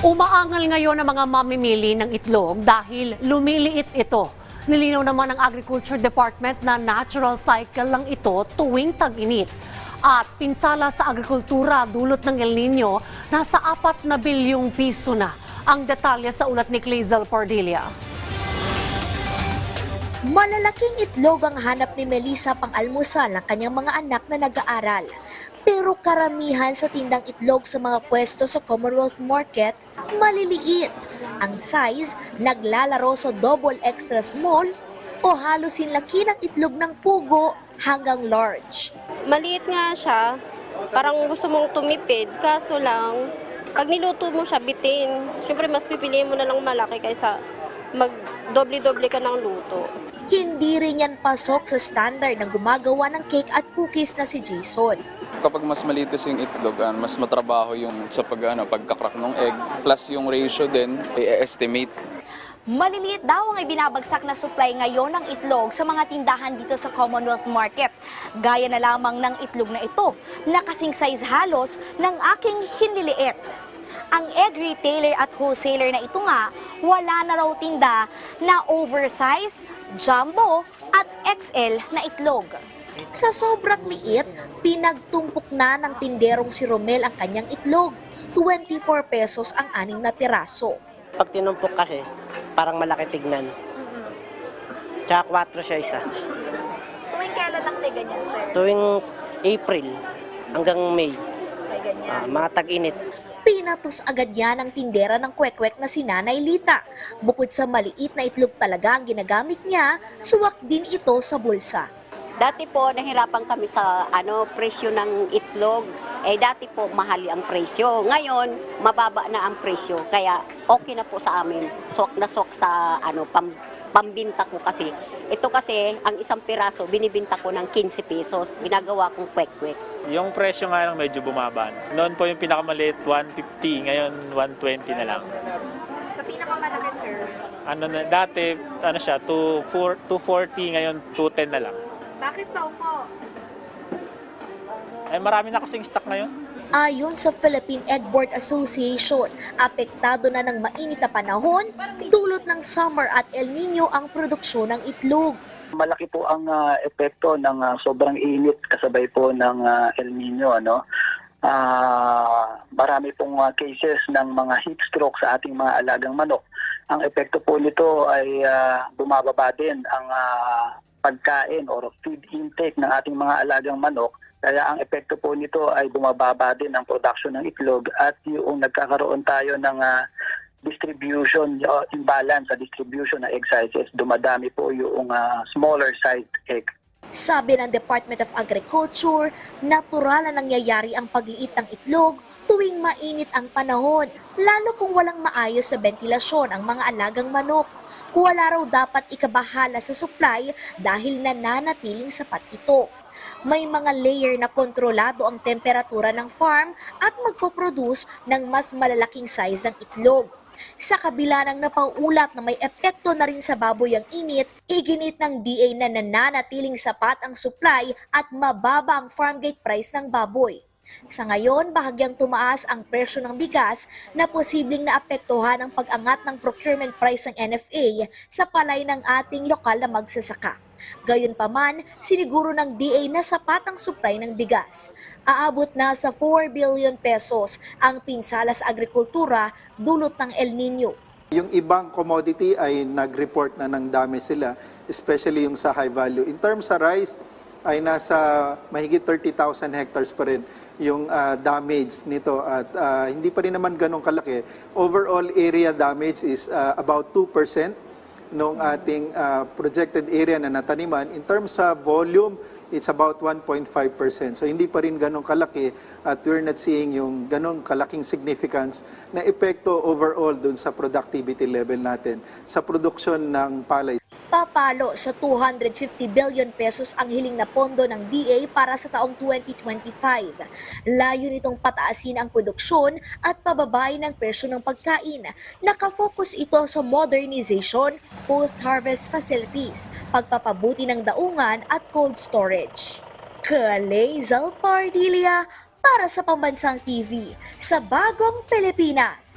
Umaangal ngayon ang mga mamimili ng itlog dahil lumiliit ito. Nilinaw naman ng Agriculture Department na natural cycle lang ito tuwing tag-init. At pinsala sa agrikultura dulot ng El Nino, nasa apat na bilyong piso na. Ang detalye sa ulat ni Clazel Pardilla. Malalaking itlog ang hanap ni Melissa pang almusal ng kanyang mga anak na nag-aaral. Pero karamihan sa tindang itlog sa mga pwesto sa Commonwealth Market, maliliit. Ang size, naglalaro sa double extra small o halos laki ng itlog ng pugo hanggang large. Maliit nga siya, parang gusto mong tumipid, kaso lang, pag niluto mo siya, bitin. Siyempre, mas pipiliin mo na lang malaki kaysa mag doble-doble ka ng luto. Hindi rin yan pasok sa standard ng gumagawa ng cake at cookies na si Jason. Kapag mas maliit kasi yung itlog, ah, mas matrabaho yung sa pag, ano, pagkakrak ng egg. Plus yung ratio din, i-estimate. Maliliit daw ang ibinabagsak na supply ngayon ng itlog sa mga tindahan dito sa Commonwealth Market. Gaya na lamang ng itlog na ito, na kasing size halos ng aking hinliliit. Ang egg retailer at wholesaler na ito nga, wala na raw tinda na oversized, jumbo at XL na itlog. Sa sobrang liit, pinagtumpok na ng tinderong si Romel ang kanyang itlog. 24 pesos ang aning na piraso. Pag tinumpok kasi, parang malaki tignan. Tsaka 4 siya isa. Tuwing kailan lang may ganyan, sir? Tuwing April hanggang May, May ganyan. ah, mga tag-init. Pinatos agad yan ang tindera ng kwek-kwek na si Nanay Lita. Bukod sa maliit na itlog talaga ang ginagamit niya, suwak din ito sa bulsa. Dati po, nahirapan kami sa ano presyo ng itlog. Eh, dati po, mahal ang presyo. Ngayon, mababa na ang presyo. Kaya, okay na po sa amin. Swak na swak sa ano, pam, pambinta ko kasi. Ito kasi, ang isang piraso, binibinta ko ng 15 pesos. Ginagawa kong kwek-kwek. Yung presyo nga lang medyo bumaba. Noon po yung pinakamaliit 150, ngayon 120 na lang. Sa pinakamalaki, sir, Ano na dati ano siya 2 240 ngayon 210 na lang. Bakit daw po? Eh marami na kasing stock ngayon. Ayon sa Philippine Egg Board Association, apektado na ng mainit na panahon, dulot ng summer at El Nino ang produksyon ng itlog. malaki po ang ah, epekto ng ah, sobrang init kasabay po ng ah, El Nino ano Ah, marami pong ah, cases ng mga heat stroke sa ating mga alagang manok ang epekto po nito ay ah, bumababa din ang ah, pagkain or feed intake ng ating mga alagang manok kaya ang epekto po nito ay bumababa din ang production ng itlog at yung nagkakaroon tayo ng ah, distribution, uh, imbalance sa distribution ng egg sizes, dumadami po yung ah, smaller sized egg. Sabi ng Department of Agriculture, natural na nangyayari ang pagliit ng itlog tuwing mainit ang panahon, lalo kung walang maayos na ventilasyon ang mga alagang manok. Wala raw dapat ikabahala sa supply dahil nananatiling sapat ito. May mga layer na kontrolado ang temperatura ng farm at magpoproduce ng mas malalaking size ng itlog. Sa kabila ng napauulat na may epekto na rin sa baboy ang init, iginit ng DA na nananatiling sapat ang supply at mababa ang farm gate price ng baboy. Sa ngayon, bahagyang tumaas ang presyo ng bigas na posibleng naapektuhan ang pag-angat ng procurement price ng NFA sa palay ng ating lokal na magsasaka. Gayunpaman, siniguro ng DA na sapat ang supply ng bigas. Aabot na sa 4 billion pesos ang pinsala sa agrikultura dulot ng El Nino. Yung ibang commodity ay nag-report na ng dami sila, especially yung sa high value. In terms sa rice, ay nasa mahigit 30,000 hectares pa rin yung ah, damage nito at ah, hindi pa rin naman ganong kalaki. Overall area damage is ah, about 2% nung ating ah, projected area na nataniman. In terms sa volume, it's about 1.5%. So hindi pa rin ganong kalaki at we're not seeing yung ganong kalaking significance na epekto overall dun sa productivity level natin sa produksyon ng palay. Papalo sa 250 billion pesos ang hiling na pondo ng DA para sa taong 2025. Layo nitong pataasin ang produksyon at pababain ang presyo ng pagkain. Nakafocus ito sa modernization, post-harvest facilities, pagpapabuti ng daungan at cold storage. Kalezal Pardilia para sa Pambansang TV sa Bagong Pilipinas.